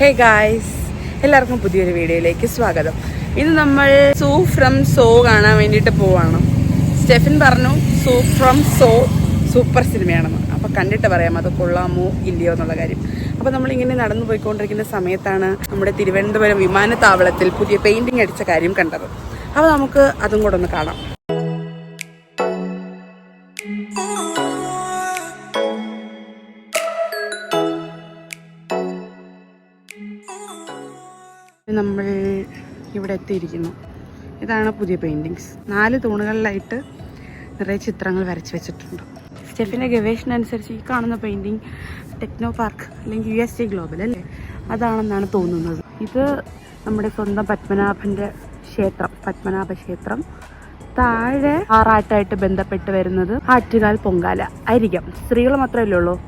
Hey guys എല്ലാവർക്കും പുതിയൊരു വീഡിയോയിലേക്ക് സ്വാഗതം. ഇന്ന് നമ്മൾ സൂ ഫ്രം സോ കാണാൻ വേണ്ടിയിട്ട് പോവാണ്. സ്റ്റെഫിൻ പറഞ്ഞു സൂ ഫ്രം സോ സൂപ്പർ സിനിമയാണെന്ന്. അപ്പോൾ കണ്ടിട്ട് പറയാം അത് കൊള്ളാമോ ഇല്ലയോ എന്നുള്ള കാര്യം. അപ്പോൾ നമ്മളിങ്ങനെ നടന്നു പോയിക്കൊണ്ടിരിക്കുന്ന സമയത്താണ് നമ്മുടെ തിരുവനന്തപുരം വിമാനത്താവളത്തിൽ പുതിയ പെയിന്റിങ് അടിച്ച കാര്യം കണ്ടത്. അപ്പോൾ നമുക്ക് അതും കൂടെ ഒന്ന് കാണാം. നമ്മൾ ഇവിടെ എത്തിയിരിക്കുന്നു. ഇതാണ് പുതിയ പെയിന്റിങ്സ് നാല് തൂണുകളിലായിട്ട് നിറയെ ചിത്രങ്ങൾ വരച്ച് വെച്ചിട്ടുണ്ട്. സ്റ്റെഫിന്റെ ഗവേഷണം അനുസരിച്ച് ഈ കാണുന്ന പെയിന്റിങ് ടെക്നോ പാർക്ക് അല്ലെങ്കിൽ യു എസ് ടി ഗ്ലോബൽ അല്ലേ? അതാണെന്നാണ് തോന്നുന്നത്. ഇത് നമ്മുടെ സ്വന്തം പത്മനാഭന്റെ ക്ഷേത്രം പത്മനാഭ ക്ഷേത്രം. താഴെ ആറാട്ടായിട്ട് ബന്ധപ്പെട്ട് വരുന്നത് ആറ്റുകാൽ പൊങ്കാല അരികം സ്ത്രീകൾ മാത്രമല്ലേ ഉള്ളൂ?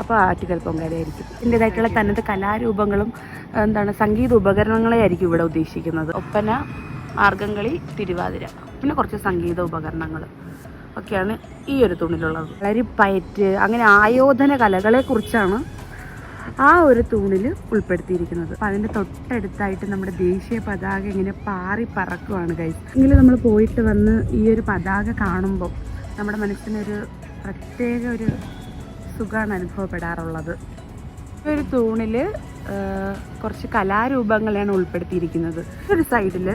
അപ്പോൾ ആറ്റുകൽ പൊങ്കാലയായിരിക്കും. ഇതിന്റെതായിട്ടുള്ള തനത് കലാരൂപങ്ങളും എന്താണ് സംഗീത ഉപകരണങ്ങളെ ആയിരിക്കും ഇവിടെ ഉദ്ദേശിക്കുന്നത്. ഒപ്പന മാർഗംകളി തിരുവാതിര പിന്നെ കുറച്ച് സംഗീത ഉപകരണങ്ങൾ ഒക്കെയാണ് ഈ ഒരു തൂണിലുള്ളത്. വളരെ പയറ്റ് അങ്ങനെ ആയോധന കലകളെക്കുറിച്ചാണ് ആ ഒരു തൂണിൽ ഉൾപ്പെടുത്തിയിരിക്കുന്നത്. അപ്പം അതിന്റെ തൊട്ടടുത്തായിട്ട് നമ്മുടെ ദേശീയ പതാക ഇങ്ങനെ പാറി പറക്കുവാണ് കൈസ് എങ്കിലും നമ്മൾ പോയിട്ട് വന്ന് ഈ ഒരു പതാക കാണുമ്പോൾ നമ്മുടെ മനസ്സിനൊരു പ്രത്യേക ഒരു സുഖമാണ് അനുഭവപ്പെടാറുള്ളത്. ഒരു തൂണിൽ കുറച്ച് കലാരൂപങ്ങളെയാണ് ഉൾപ്പെടുത്തിയിരിക്കുന്നത്. ഒരു സൈഡിൽ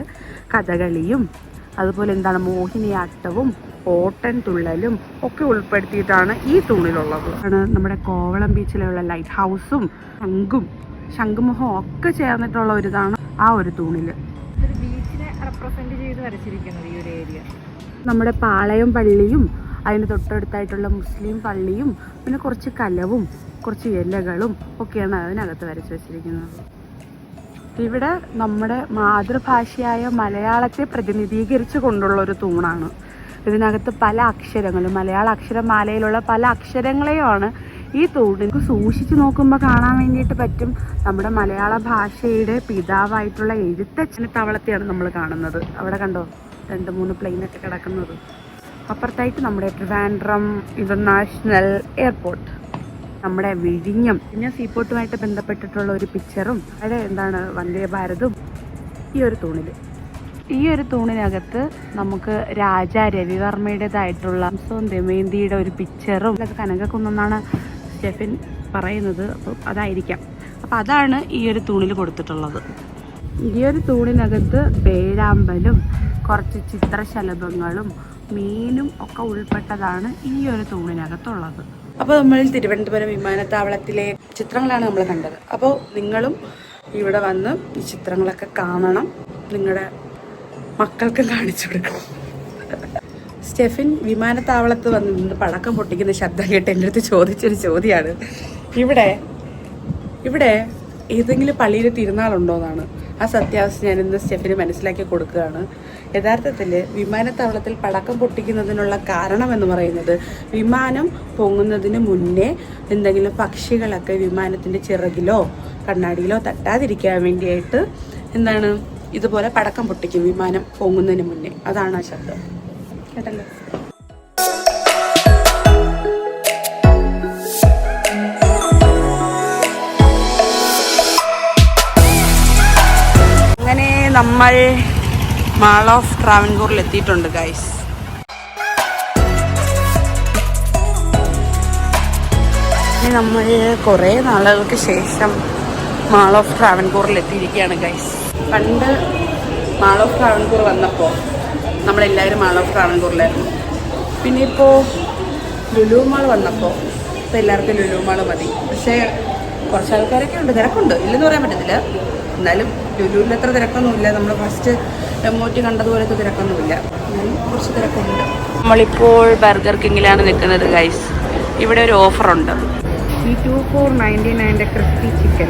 കഥകളിയും അതുപോലെ എന്താണ് മോഹിനിയാട്ടവും ഓട്ടൻ തുള്ളലും ഒക്കെ ഉൾപ്പെടുത്തിയിട്ടാണ് ഈ തൂണിലുള്ളത്. ആണ് നമ്മുടെ കോവളം ബീച്ചിലുള്ള ലൈറ്റ് ഹൗസും ശംഖും ശംഖുമുഖവും ഒക്കെ ചേർന്നിട്ടുള്ള ഒരു ഇതാണ് ആ ഒരു തൂണിൽ ബീച്ചിനെ റെപ്രസെന്റ് ചെയ്ത് വരച്ചിരിക്കുന്നത് ഈ ഒരു ഏരിയ. നമ്മുടെ പാളയം പള്ളിയും അതിന് തൊട്ടടുത്തായിട്ടുള്ള മുസ്ലിം പള്ളിയും പിന്നെ കുറച്ച് കലവും കുറച്ച് ഇലകളും ഒക്കെയാണ് അതിനകത്ത് വരച്ച് വെച്ചിരിക്കുന്നത്. ഇവിടെ നമ്മുടെ മാതൃഭാഷയായ മലയാളത്തെ പ്രതിനിധീകരിച്ചു കൊണ്ടുള്ള ഒരു തൂണാണ്. ഇതിനകത്ത് പല അക്ഷരങ്ങളും മലയാള അക്ഷരമാലയിലുള്ള പല അക്ഷരങ്ങളെയുമാണ് ഈ തൂണിക്ക് സൂക്ഷിച്ചു നോക്കുമ്പോൾ കാണാൻ വേണ്ടിയിട്ട് പറ്റും നമ്മുടെ മലയാള ഭാഷയുടെ പിതാവായിട്ടുള്ള എഴുത്തച്ഛന് തവളത്തെയാണ് നമ്മൾ കാണുന്നത്. അവിടെ കണ്ടോ? രണ്ട് മൂന്ന് പ്ലെയിനൊക്കെ കിടക്കുന്നത്. അപ്പുറത്തായിട്ട് നമ്മുടെ ട്രിവാൻഡ്രം ഇന്റർനാഷണൽ എയർപോർട്ട്. നമ്മുടെ വിഴിഞ്ഞം പിന്നെ സീപോർട്ടുമായിട്ട് ബന്ധപ്പെട്ടിട്ടുള്ള ഒരു പിക്ചറും അവിടെ എന്താണ് വന്ദേ ഭാരതും ഈ ഒരു തൂണിൽ ഈ ഒരു തൂണിനകത്ത് നമുക്ക് രാജ രവിവർമ്മയുടേതായിട്ടുള്ള ഹംസവും ദമയന്തിയുടെ ഒരു പിക്ചറും അതൊക്കെ കനകക്കുന്നെന്നാണ് സ്റ്റെഫിൻ പറയുന്നത് അപ്പോൾ അതായിരിക്കാം. അപ്പോൾ അതാണ് ഈ ഒരു തൂണിൽ കൊടുത്തിട്ടുള്ളത്. ഈ ഒരു തൂണിനകത്ത് പേരാമ്പലും കുറച്ച് ചിത്രശലഭങ്ങളും മീനും ഒക്കെ ഉൾപ്പെട്ടതാണ് ഈ ഒരു തൂണിനകത്തുള്ളത്. അപ്പോൾ നമ്മൾ തിരുവനന്തപുരം വിമാനത്താവളത്തിലെ ചിത്രങ്ങളാണ് നമ്മൾ കണ്ടത്. അപ്പോൾ നിങ്ങളും ഇവിടെ വന്ന് ഈ ചിത്രങ്ങളൊക്കെ കാണണം. നിങ്ങളുടെ മക്കൾക്ക് കാണിച്ചു കൊടുക്കണം. സ്റ്റെഫിൻ വിമാനത്താവളത്ത് വന്ന് നിന്ന് പടക്കം പൊട്ടിക്കുന്ന ശബ്ദം കേട്ട് എന്റെ അടുത്ത് ചോദിച്ചൊരു ചോദ്യമാണ്. ഇവിടെ ഇവിടെ ഏതെങ്കിലും പള്ളിയിൽ തിരുനാളുണ്ടോ എന്നാണ് ആ സത്യാവസ്ഥ ഞാൻ ഇന്ന് സ്റ്റെഫിന് മനസ്സിലാക്കി കൊടുക്കുകയാണ്. യഥാർത്ഥത്തിൽ വിമാനത്താവളത്തിൽ പടക്കം പൊട്ടിക്കുന്നതിനുള്ള കാരണം എന്ന് പറയുന്നത് വിമാനം പൊങ്ങുന്നതിന് മുന്നേ എന്തെങ്കിലും പക്ഷികളൊക്കെ വിമാനത്തിന്റെ ചിറകിലോ കണ്ണാടിയിലോ തട്ടാതിരിക്കാൻ വേണ്ടിയിട്ട് എന്താണ് ഇതുപോലെ പടക്കം പൊട്ടിക്കും വിമാനം പൊങ്ങുന്നതിന് മുന്നേ. അതാണ് ആ ശബ്ദം. കേട്ടല്ലോ? നമ്മൾ മാൾ ഓഫ് ട്രാവൻകൂറിൽ എത്തിയിട്ടുണ്ട് ഗൈസ് ഇനി നമ്മൾ കുറേ നാളുകൾക്ക് ശേഷം മാൾ ഓഫ് ട്രാവൻകൂറിൽ എത്തിയിരിക്കുകയാണ് ഗൈസ് പണ്ട് മാൾ ഓഫ് ട്രാവൻകൂർ വന്നപ്പോൾ നമ്മളെല്ലാവരും മാൾ ഓഫ് ട്രാവൻകൂറിലായിരുന്നു പിന്നെ ഇപ്പോൾ ലുലു മാൾ വന്നപ്പോൾ ഇപ്പോൾ എല്ലാവർക്കും ലുലു മാൾ മതി. പക്ഷേ കുറച്ച് ആൾക്കാരൊക്കെ ഉണ്ട് തിരക്കുണ്ട്. ഇല്ലെന്ന് പറയാൻ പറ്റത്തില്ല. എന്നാലും ലുലുവിൽ അത്ര തിരക്കൊന്നുമില്ല. നമ്മൾ ഫസ്റ്റ് എമോറ്റി കണ്ടതുപോലത്തെ തിരക്കൊന്നുമില്ല. എന്നാലും കുറച്ച് തിരക്കുണ്ട്. നമ്മളിപ്പോൾ ബർഗർ കിങ്ങിലാണ് നിൽക്കുന്നത് ഗൈസ് ഇവിടെ ഒരു ഓഫറുണ്ട് ഈ two four ninety nine crispy chicken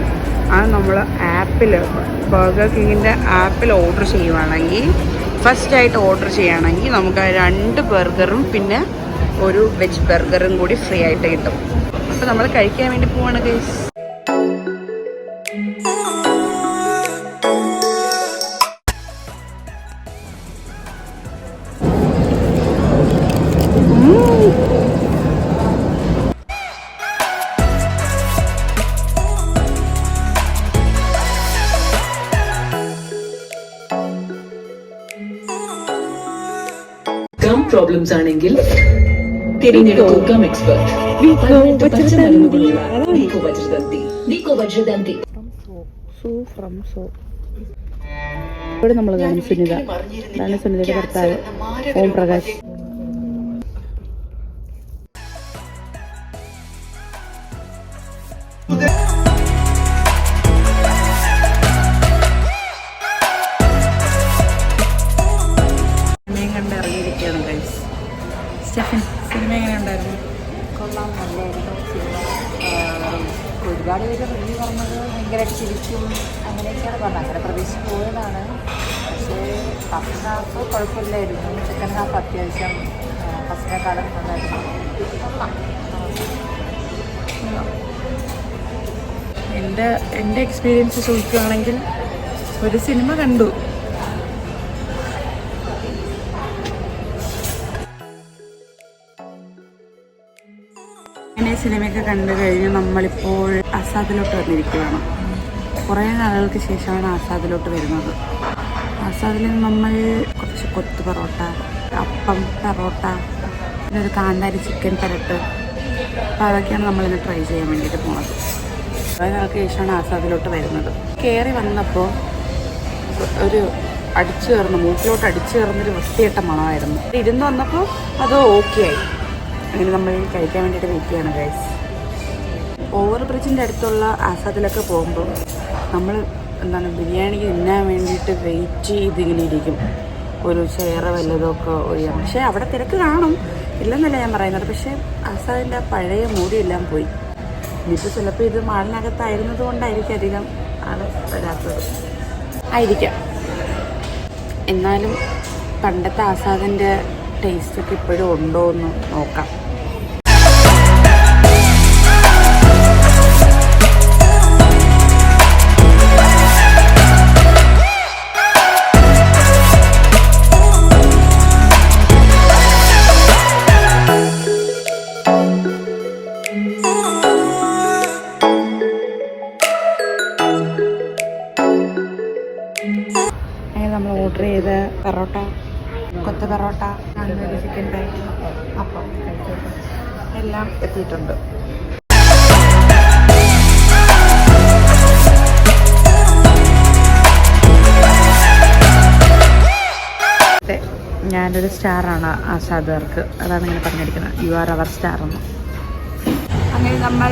അത് നമ്മൾ ആപ്പിൽ ബർഗർ കിങ്ങിന്റെ ആപ്പിൽ ഓർഡർ ചെയ്യുവാണെങ്കിൽ ഫസ്റ്റ് ആയിട്ട് ഓർഡർ ചെയ്യുകയാണെങ്കിൽ നമുക്ക് രണ്ട് ബർഗറും പിന്നെ ഒരു വെജ് ബർഗറും കൂടി ഫ്രീ ആയിട്ട് കിട്ടും. അപ്പോൾ നമ്മൾ കഴിക്കാൻ വേണ്ടി പോവാണ് ഗൈസ് കം പ്രോബ്ലംസ് ആണെങ്കിൽ എക്സ്പെർട്ട് ഇവിടെ നമ്മൾ കാണും സുനിത സുനിതയുടെ ഭർത്താവ് ഓം പ്രകാശ്. സിനിമ എങ്ങനെ ഉണ്ടായിരുന്നു കൊള്ളാം നല്ലായിരുന്നു സിനിമ ആഹ് ഒരുപാട് പേര് റിവ്യൂ പറഞ്ഞത് ഭയങ്കരമായിട്ട് ചിരിക്കും അങ്ങനെയൊക്കെയാണ് പറഞ്ഞത്. അങ്ങനെ പ്രതീക്ഷിച്ച് പോയതാണ്. പക്ഷേ ഫസ്റ്റ് ഹാഫ് കുഴപ്പമില്ലായിരുന്നു. സെക്കൻഡ് ഹാഫ് അത്യാവശ്യം ഫസ്റ്റിനെക്കാളും നന്നായിരുന്നു. എന്റെ എന്റെ എക്സ്പീരിയൻസ് ചോദിക്കുകയാണെങ്കിൽ ഒരു സിനിമ കണ്ടു. അങ്ങനെ സിനിമയൊക്കെ കണ്ടു കഴിഞ്ഞ് നമ്മളിപ്പോൾ ആസാദിലോട്ട് വന്നിരിക്കുകയാണ്. കുറേ നാളുകൾക്ക് ശേഷമാണ് ആസാദിലോട്ട് വരുന്നത്. ആസാദിൽ നമ്മൾ കുറച്ച് കൊത്തു പൊറോട്ട അപ്പം പൊറോട്ട പിന്നെ ഒരു കാന്താരി ചിക്കൻ പരട്ട് അപ്പോൾ അതൊക്കെയാണ് നമ്മളിന്ന് ട്രൈ ചെയ്യാൻ വേണ്ടിയിട്ട് പോണത്. കുറേ നാൾക്ക് ശേഷമാണ് ആസാദിലോട്ട് വരുന്നത്. കയറി വന്നപ്പോൾ ഒരു അടിച്ചു കയറുന്ന മൂക്കിലോട്ട് അടിച്ചു കയറുന്നൊരു വൃത്തിയിട്ട മണമായിരുന്നു. ഇരുന്ന് വന്നപ്പോൾ അത് ഓക്കെ ആയി. അങ്ങനെ നമ്മൾ കഴിക്കാൻ വേണ്ടിയിട്ട് വെയിറ്റ് ചെയ്യണം ഗൈസ് ഓവർ ബ്രിഡ്ജിന്റെ അടുത്തുള്ള ആസാദിലൊക്കെ പോകുമ്പോൾ നമ്മൾ എന്താണ് ബിരിയാണിക്ക് തിന്നാൻ വേണ്ടിയിട്ട് വെയിറ്റ് ചെയ്തിങ്ങനെ ഇരിക്കും. ഒരു ചെയർ വല്ലതൊക്കെ ഒഴിയാം പക്ഷേ അവിടെ തിരക്ക് കാണും. ഇല്ലെന്നല്ല ഞാൻ പറയുന്നത്. പക്ഷേ ആസാദിന്റെ ആ പഴയ മൂടിയെല്ലാം പോയി. ഇനിയിപ്പോൾ ചിലപ്പോൾ ഇത് മാളിനകത്തായിരുന്നത് കൊണ്ടായിരിക്കും അധികം ആൾ വരാത്തത്. ആയിരിക്കാം. എന്നാലും പണ്ടത്തെ ആസാദിന്റെ ടേസ്റ്റൊക്കെ ഇപ്പോഴും ഉണ്ടോ എന്ന് നോക്കാം പെറോട്ട കൊത്ത പെറോട്ട കാന്താരി ചിക്കൻ ഫ്രൈ അപ്പം എല്ലാം എത്തിയിട്ടുണ്ട്. ഞാനൊരു സ്റ്റാറാണ് ആസാദുകാർക്ക് അതാണ് ഇങ്ങനെ പറഞ്ഞിരിക്കുന്നത്. യു ആർ അവർ സ്റ്റാർ എന്ന്. അങ്ങനെ നമ്മൾ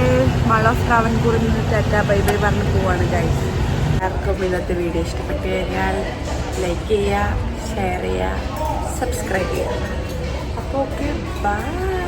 മൾ ഓഫ് നിന്ന് ടാറ്റ ബൈ ബൈ പറഞ്ഞ് പോവാണ് ഗൈസ് എല്ലാവർക്കും ഇന്നത്തെ വീഡിയോ ഇഷ്ടപ്പെട്ടു കഴിഞ്ഞാൽ ലൈക്ക് ചെയ്യുക ഷെയർ ചെയ്യുക. സബ്സ്ക്രൈബ് ചെയ്യുക അപ്പോൾ ഓക്കെ ബൈ